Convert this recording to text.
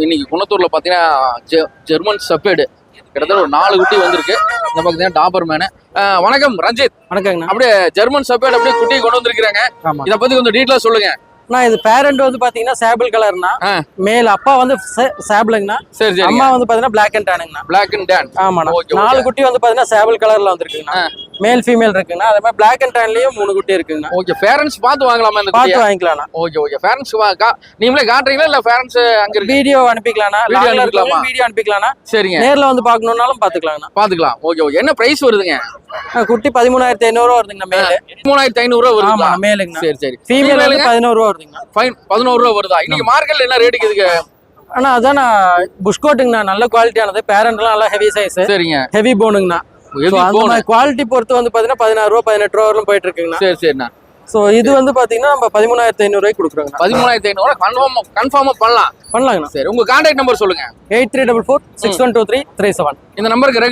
இன்னைக்கு குணத்தூர்ல பாத்தீங்கன்னா ஜெ- ஜெர்மன் சப்பேடு கிட்டத்தட்ட ஒரு நாலு குட்டி வந்திருக்கு. இந்த பக்கத்துல டாபர் மேனு. வணக்கம் ரஞ்சித். வணக்கங்கண்ணா. அப்படியே ஜெர்மன் சப்பேடு அப்படியே குட்டி கொண்டு வந்திருக்கிறாங்க. இத பத்தி கொஞ்சம் டீட்டெயிலா சொல்லுங்க. நான் இது பேரண்ட் வந்து பாத்தீங்கன்னா சேபிள் கலர்னா. மேல் அப்பா வந்து சேபிளுங்கண்ணா சரி அம்மா வந்து பாத்தீங்கன்னா பிளாக் அண்ட் டேனுங்கண்ணா பிளாக் அண்ட் டேன் ஆமாண்ணா. நாலு குட்டி வந்து பாத்தீங்கன்னா சேபிள் கலர்ல வந்திருக்குங்கண்ணா. மேல் ஃபீமேல் இருக்குங்கண்ணா அதே மாதிரி பிளாக் அண்ட் டேன்லயும் மூணு குட்டி இருக்குங்கண்ணா. ஓகே பேரண்ட்ஸ் பார்த்து வாங்கலாமா இந்த பார்த்து வாங்கிக்கலாம்ண்ணா. ஓகே ஓகே பேரண்ட்ஸ் நீங்களே காட்டுறீங்களா இல்ல பேரண்ட்ஸ் அங்க இருக்கு? வீடியோ அனுப்பிக்கலாம்ண்ணா. லாங்ல அனுப்பிக்கலாமா? வீடியோ அனுப்பிக்கலாம்ண்ணா. சரிங்க. நேர்ல வந்து பார்க்கணும்னாலும் பாத்துக்கலாம்ண்ணா பாத்துக்கலாம் ஓகே ஓகே என்ன பிரைஸ் வருதுங்க? குட்டி பதிமூணாயிரத்தி ஐநூறு ரூபா வருதுங்கண்ணா மேல். மூணாயிரத்தி ஐநூறு ரூபா வருதா? ஆமா மேலுங்கண்ணா. சரி சரி. ஃபீமேல் பதினோரு ரூபா வருதுங்கண்ணா. ஃபைன் பதினோரு ரூபா வருதா? இன்னைக்கு மார்க்கெட்ல என்ன ரேட்டுக்கு இதுக்கு? ஆனா அதாண்ணா புஷ்கோட்டுங்கண்ணா நல்ல குவாலிட்டியானது பேரண்ட்லாம் நல்லா ஹெவி சைஸ் சரிங்க. ஹெவி போனுங்கண்ணா குவாலிட்டி பொறுத்து வந்து பாத்தீங்கன்னா பதினாறு ரூபா பதினெட்டு ரூபா வரலும் போயிட்டு இருக்குங்கண்ணா. சரி சரிண்ணா. சோ இது வந்து பாத்தீங்கன்னா நம்ம பதிமூணாயிரத்தி ஐநூறு ரூபாய்க்கு கொடுக்குறோங்கண்ணா. பதிமூணாயிரத்தி ஐநூறு கன்ஃபார்ம் கன்ஃபார்மா பண்ணலாம். பண்ணலாங்கண்ணா. சரி உங்க கான்டாக்ட் நம்பர் சொல்லுங்க. Eight three double four six one two three three seven. இந்த நம்பருக்கு